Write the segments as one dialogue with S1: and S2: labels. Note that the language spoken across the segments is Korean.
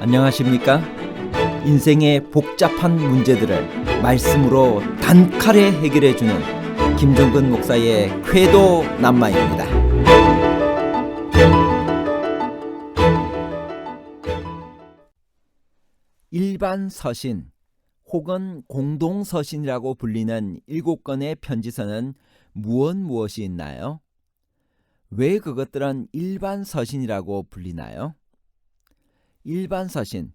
S1: 안녕하십니까? 인생의 복잡한 문제들을 말씀으로 단칼에 해결해 주는 김종근 목사의 쾌도 남마입니다. 일반 서신 혹은 공동 서신이라고 불리는 일곱 건의 편지서는 무엇 무엇이 있나요? 왜 그것들은 일반 서신이라고 불리나요? 일반 서신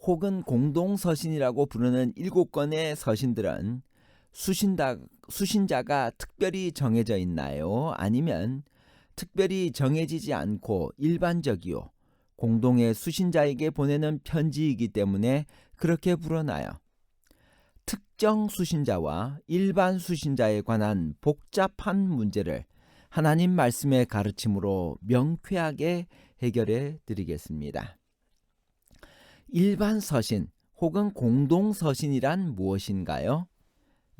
S1: 혹은 공동 서신이라고 부르는 일곱 건의 서신들은 수신다, 수신자가 특별히 정해져 있나요? 아니면 특별히 정해지지 않고 일반적이요 공동의 수신자에게 보내는 편지이기 때문에 그렇게 불어나요. 특정 수신자와 일반 수신자에 관한 복잡한 문제를 하나님 말씀의 가르침으로 명쾌하게 해결해 드리겠습니다. 일반 서신 혹은 공동 서신이란 무엇인가요?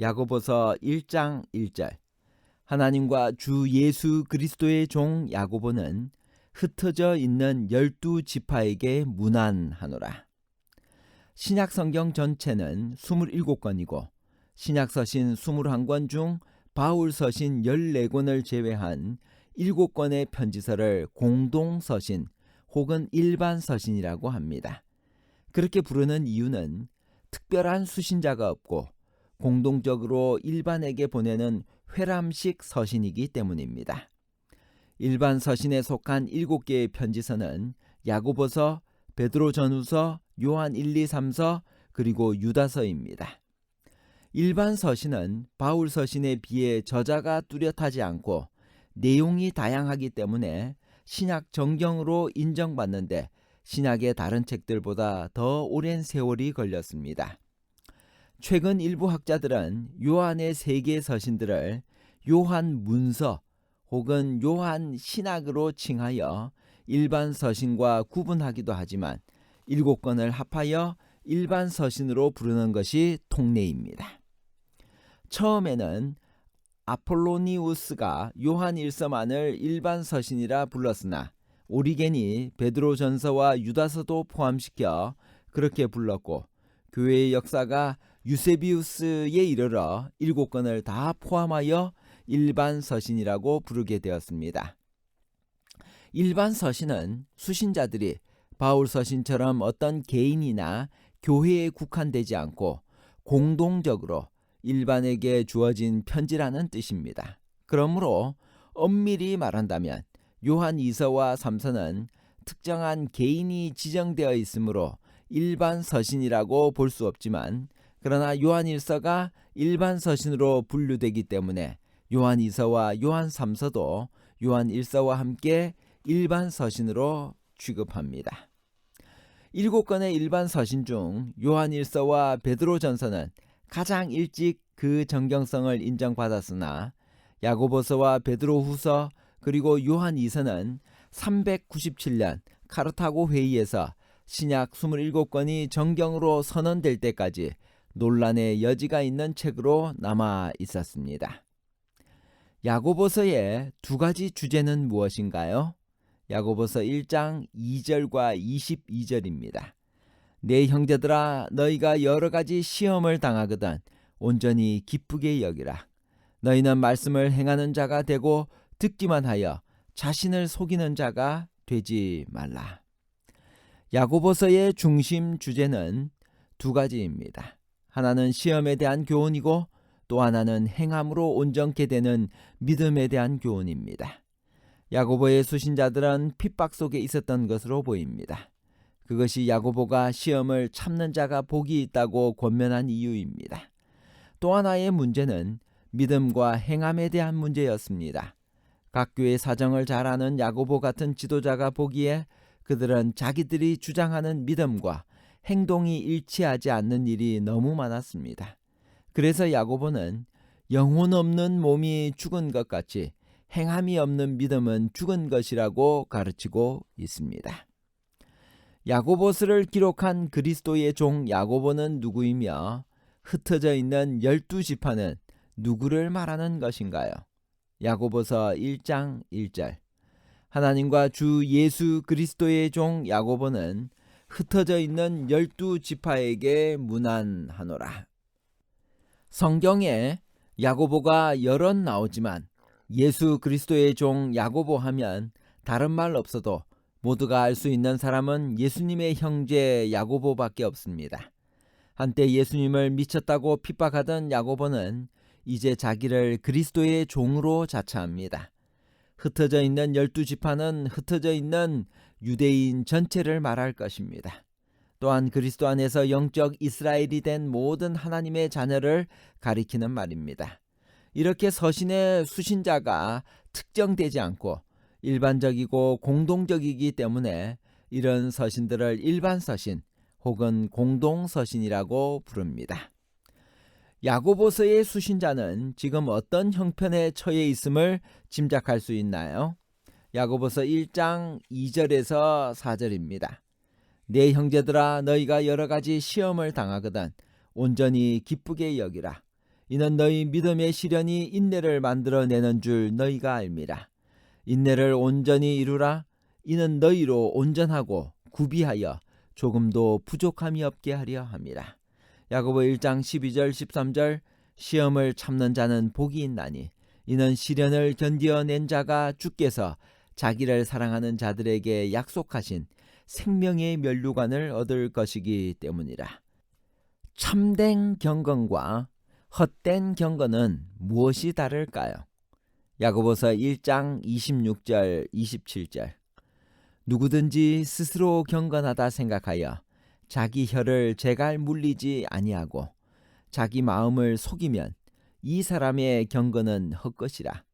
S1: 야고보서 1장 1절 하나님과 주 예수 그리스도의 종 야고보는 흩어져 있는 열두 지파에게 문안하노라. 신약 성경 전체는 27권이고 신약 서신 21권 중 바울 서신 14권을 제외한 7권의 편지서를 공동 서신 혹은 일반 서신이라고 합니다. 그렇게 부르는 이유는 특별한 수신자가 없고 공동적으로 일반에게 보내는 회람식 서신이기 때문입니다. 일반 서신에 속한 7개의 편지서는 야고보서, 베드로 전후서, 요한 1, 2, 3서 그리고 유다서입니다. 일반 서신은 바울 서신에 비해 저자가 뚜렷하지 않고 내용이 다양하기 때문에 신약 정경으로 인정받는데 신약의 다른 책들보다 더 오랜 세월이 걸렸습니다. 최근 일부 학자들은 요한의 세 개의 서신들을 요한 문서 혹은 요한 신학으로 칭하여 일반 서신과 구분하기도 하지만 일곱 권을 합하여 일반 서신으로 부르는 것이 통례입니다. 처음에는 아폴로니우스가 요한 일서만을 일반 서신이라 불렀으나 오리겐이 베드로 전서와 유다서도 포함시켜 그렇게 불렀고 교회의 역사가 유세비우스에 이르러 일곱 권을 다 포함하여 일반 서신이라고 부르게 되었습니다. 일반 서신은 수신자들이 바울 서신처럼 어떤 개인이나 교회에 국한되지 않고 공동적으로 일반에게 주어진 편지라는 뜻입니다. 그러므로 엄밀히 말한다면 요한 2서와 3서는 특정한 개인이 지정되어 있으므로 일반 서신이라고 볼 수 없지만 그러나 요한 1서가 일반 서신으로 분류되기 때문에 요한 2서와 요한 3서도 요한 1서와 함께 일반 서신으로 취급합니다. 일곱 건의 일반 서신 중 요한 1서와 베드로 전서는 가장 일찍 그 정경성을 인정받았으나 야고보서와 베드로 후서 그리고 요한 2서는 397년 카르타고 회의에서 신약 27권이 정경으로 선언될 때까지 논란의 여지가 있는 책으로 남아 있었습니다. 야고보서의 두 가지 주제는 무엇인가요? 야고보서 1장 2절과 22절입니다. 내 형제들아 너희가 여러 가지 시험을 당하거든 온전히 기쁘게 여기라. 너희는 말씀을 행하는 자가 되고 듣기만 하여 자신을 속이는 자가 되지 말라. 야고보서의 중심 주제는 두 가지입니다. 하나는 시험에 대한 교훈이고 또 하나는 행함으로 온전케 되는 믿음에 대한 교훈입니다. 야고보의 수신자들은 핍박 속에 있었던 것으로 보입니다. 그것이 야고보가 시험을 참는 자가 복이 있다고 권면한 이유입니다. 또 하나의 문제는 믿음과 행함에 대한 문제였습니다. 각 교회 사정을 잘 아는 야고보 같은 지도자가 보기에 그들은 자기들이 주장하는 믿음과 행동이 일치하지 않는 일이 너무 많았습니다. 그래서 야고보는 영혼 없는 몸이 죽은 것 같이 행함이 없는 믿음은 죽은 것이라고 가르치고 있습니다. 야고보스를 기록한 그리스도의 종 야고보는 누구이며 흩어져 있는 열두 지파는 누구를 말하는 것인가요? 야고보서 1장 1절 하나님과 주 예수 그리스도의 종 야고보는 흩어져 있는 열두 지파에게 문안하노라. 성경에 야고보가 여럿 나오지만 예수 그리스도의 종 야고보 하면 다른 말 없어도 모두가 알 수 있는 사람은 예수님의 형제 야고보밖에 없습니다. 한때 예수님을 미쳤다고 핍박하던 야고보는 이제 자기를 그리스도의 종으로 자처합니다. 흩어져 있는 열두 지파는 흩어져 있는 유대인 전체를 말할 것입니다. 또한 그리스도 안에서 영적 이스라엘이 된 모든 하나님의 자녀를 가리키는 말입니다. 이렇게 서신의 수신자가 특정되지 않고 일반적이고 공동적이기 때문에 이런 서신들을 일반 서신 혹은 공동 서신이라고 부릅니다. 야고보서의 수신자는 지금 어떤 형편에 처해 있음을 짐작할 수 있나요? 야고보서 1장 2절에서 4절입니다. 내 형제들아 너희가 여러 가지 시험을 당하거든 온전히 기쁘게 여기라. 이는 너희 믿음의 시련이 인내를 만들어 내는 줄 너희가 알미라. 인내를 온전히 이루라. 이는 너희로 온전하고 구비하여 조금도 부족함이 없게 하려 함이라. 야고보 1장 12절 13절 시험을 참는 자는 복이 있나니 이는 시련을 견디어낸 자가 주께서 자기를 사랑하는 자들에게 약속하신 생명의 면류관을 얻을 것이기 때문이라. 참된 경건과 헛된 경건은 무엇이 다를까요? 야고보서 1장 26절 27절 누구든지 스스로 경건하다 생각하여 자기 혀를 제갈 물리지 아니하고 자기 마음을 속이면 이 사람의 경건은 헛것이라.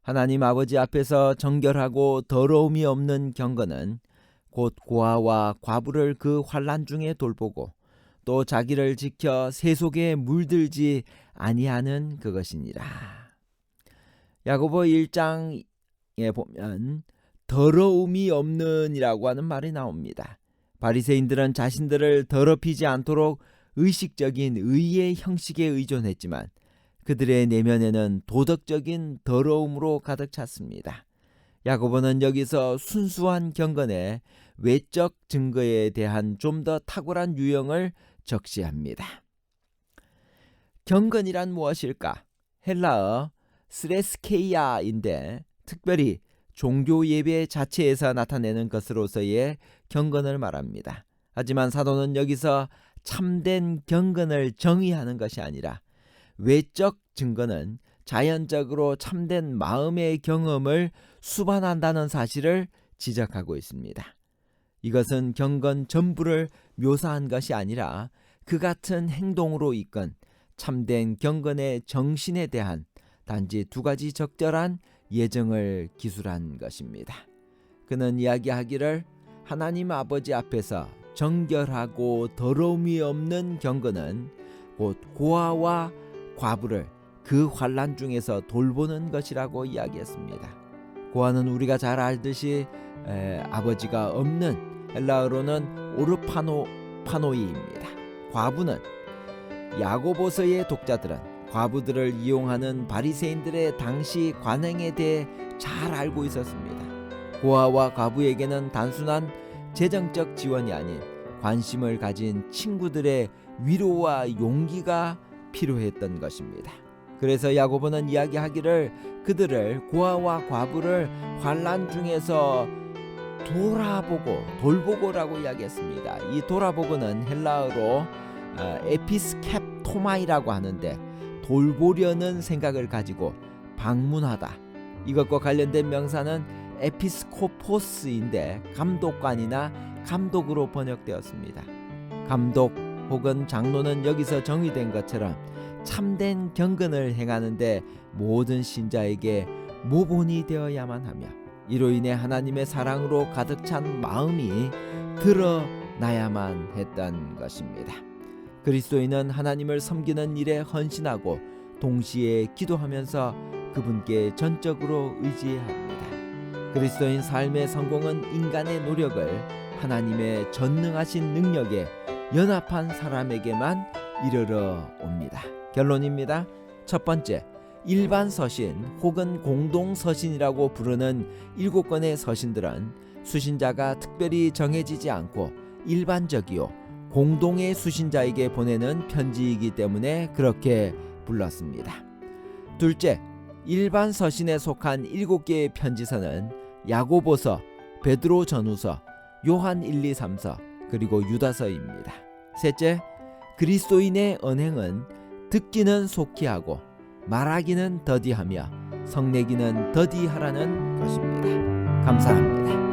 S1: 하나님 아버지 앞에서 정결하고 더러움이 없는 경건은 곧 고아와 과부를 그 환란 중에 돌보고 또 자기를 지켜 세속에 물들지 아니하는 그것이니라. 야고보 1장에 보면 더러움이 없는이라고 하는 말이 나옵니다. 바리새인들은 자신들을 더럽히지 않도록 의식적인 의의 형식에 의존했지만 그들의 내면에는 도덕적인 더러움으로 가득 찼습니다. 야고보는 여기서 순수한 경건의 외적 증거에 대한 좀 더 탁월한 유형을 적시합니다. 경건이란 무엇일까? 헬라어 스레스케이아인데 특별히 종교 예배 자체에서 나타내는 것으로서의 경건을 말합니다. 하지만 사도는 여기서 참된 경건을 정의하는 것이 아니라 외적 증거는 자연적으로 참된 마음의 경험을 수반한다는 사실을 지적하고 있습니다. 이것은 경건 전부를 묘사한 것이 아니라 그 같은 행동으로 이끈 참된 경건의 정신에 대한 단지 두 가지 적절한 예정을 기술한 것입니다. 그는 이야기하기를 하나님 아버지 앞에서 정결하고 더러움이 없는 경건은 곧 고아와 과부를 그 환란 중에서 돌보는 것이라고 이야기했습니다. 고아는 우리가 잘 알듯이 에, 아버지가 없는 헬라어로는 오르파노 파노이입니다. 과부는 야고보서의 독자들은 과부들을 이용하는 바리새인들의 당시 관행에 대해 잘 알고 있었습니다. 고아와 과부에게는 단순한 재정적 지원이 아닌 관심을 가진 친구들의 위로와 용기가 필요했던 것입니다. 그래서 야고보는 이야기하기를 그들을 고아와 과부를 환란 중에서 돌아보고 돌보고라고 이야기했습니다. 이 돌아보고는 헬라어로 어, 에피스캡토마이라고 하는데 돌보려는 생각을 가지고 방문하다. 이것과 관련된 명사는 에피스코포스인데 감독관이나 감독으로 번역되었습니다. 감독 혹은 장로는 여기서 정의된 것처럼 참된 경건을 행하는데 모든 신자에게 모본이 되어야만 하며 이로 인해 하나님의 사랑으로 가득 찬 마음이 드러나야만 했던 것입니다. 그리스도인은 하나님을 섬기는 일에 헌신하고 동시에 기도하면서 그분께 전적으로 의지합니다. 그리스도인 삶의 성공은 인간의 노력을 하나님의 전능하신 능력에 연합한 사람에게만 이르러 옵니다. 결론입니다. 첫 번째, 일반 서신 혹은 공동 서신이라고 부르는 일곱 권의 서신들은 수신자가 특별히 정해지지 않고 일반적이요 공동의 수신자에게 보내는 편지이기 때문에 그렇게 불렀습니다. 둘째, 일반 서신에 속한 일곱 개의 편지서는 야고보서, 베드로 전후서, 요한 1, 2, 3서, 그리고 유다서입니다. 셋째, 그리스도인의 언행은 듣기는 속히 하고 말하기는 더디하며 성내기는 더디하라는 것입니다. 감사합니다.